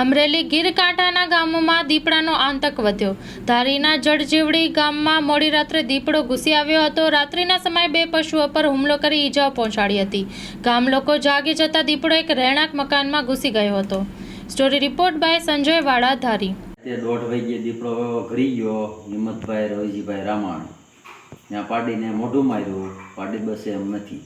અમરેલી ગીરકાંઠાના ગામોમાં દીપડાનો આતંક વધ્યો. ધારીના જડજીવડી ગામમાં મોડી રાત્રે દીપડો ઘૂસી આવ્યો હતો. રાત્રિના સમયે બે પશુઓ પર હુમલો કરી ઈજાઓ પહોંચાડી હતી. ગામ લોકો જાગી જતા દીપડો એક રહેણાંક મકાનમાં ઘૂસી ગયો હતો. સ્ટોરી રિપોર્ટ બાય સંજય વાડા ધારી. તે દોઢ વાગ્યે દીપડો ઘરી ગયો. હિંમતભાઈ રોહીજીભાઈ રામાણ. ત્યાં પાડીને મોઢું માર્યું. પાડી બસે એમ નથી.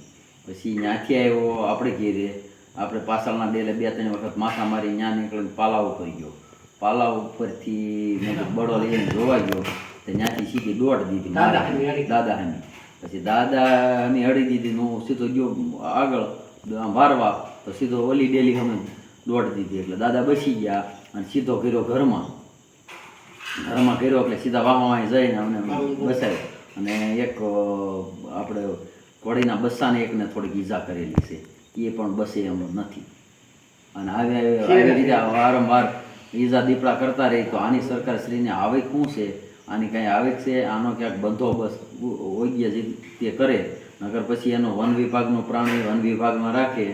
પછી ત્યાંથી આવ્યો આપણે ઘેરે. આપણે પાછળના ડેલે બે ત્રણ વખત માથા મારી ત્યાં નીકળીને પાલા ઉપર ગયો. પાલા ઉપરથી બળો લઈને જોવા ગયો. તો ત્યાંથી સીધી દોડ દીધી દાદા હામી પછી દાદા હામી હળી દીધી હું સીધો ગયો આગળ વારવા. તો સીધો ઓલી ડેલી અમે દોડ દીધી. એટલે દાદા બસી ગયા અને સીધો કર્યો ઘરમાં. ઘરમાં કર્યો એટલે સીધા વાહવામાં જઈને અમને બસાવ્યો અને એક આપણે કોળીના બસ્સાને એકને થોડીક ઈજા કરેલી છે. એ પણ બસે એમ નથી. અને આવી આવી રીતે વારંવાર ઈજા દીપડા કરતા રહી તો આની સરકાર શ્રીને આવક શું છે? આની કાંઈ આવક છે? આનો ક્યાંક બંદોબસ્ત યોગ્ય તે કરે. નગર પછી એનો વન વિભાગનો પ્રાણી વન વિભાગમાં રાખે.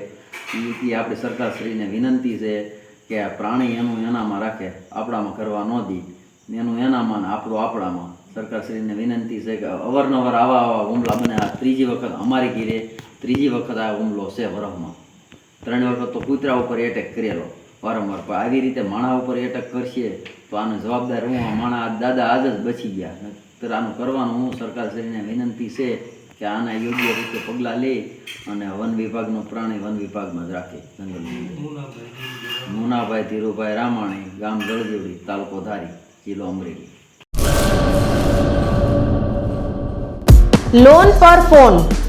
એ આપણી સરકાર શ્રીને વિનંતી છે કે આ પ્રાણી એનું એનામાં રાખે. આપણામાં કરવા ન દી. એનું એનામાં ને આપણું આપણામાં. સરકારશ્રીને વિનંતી છે કે અવારનવાર આવા આવા હુમલા બને. આ ત્રીજી વખત અમારી ઘીરે ત્રીજી વખત આ હુમલો છે વરહમાં. ત્રણ વખત તો કૂતરા ઉપર એટેક કરેલો. વારંવાર પણ આવી રીતે માણા ઉપર એટેક કરશે તો આનો જવાબદાર હું? આ માણા દાદા આજ જ બચી ગયા. નહીંતર આનું કરવાનું હું? સરકારશ્રીને વિનંતી છે કે આના યોગ્ય રીતે પગલાં લે અને વન વિભાગનો પ્રાણી વન વિભાગમાં જ રાખે. જંગલ મુનાભાઈ ધીરુભાઈ રામાણી, ગામ જળજીવડી તાલુકો ધારી, જિલ્લો અમરેલી. લોન પર ફોન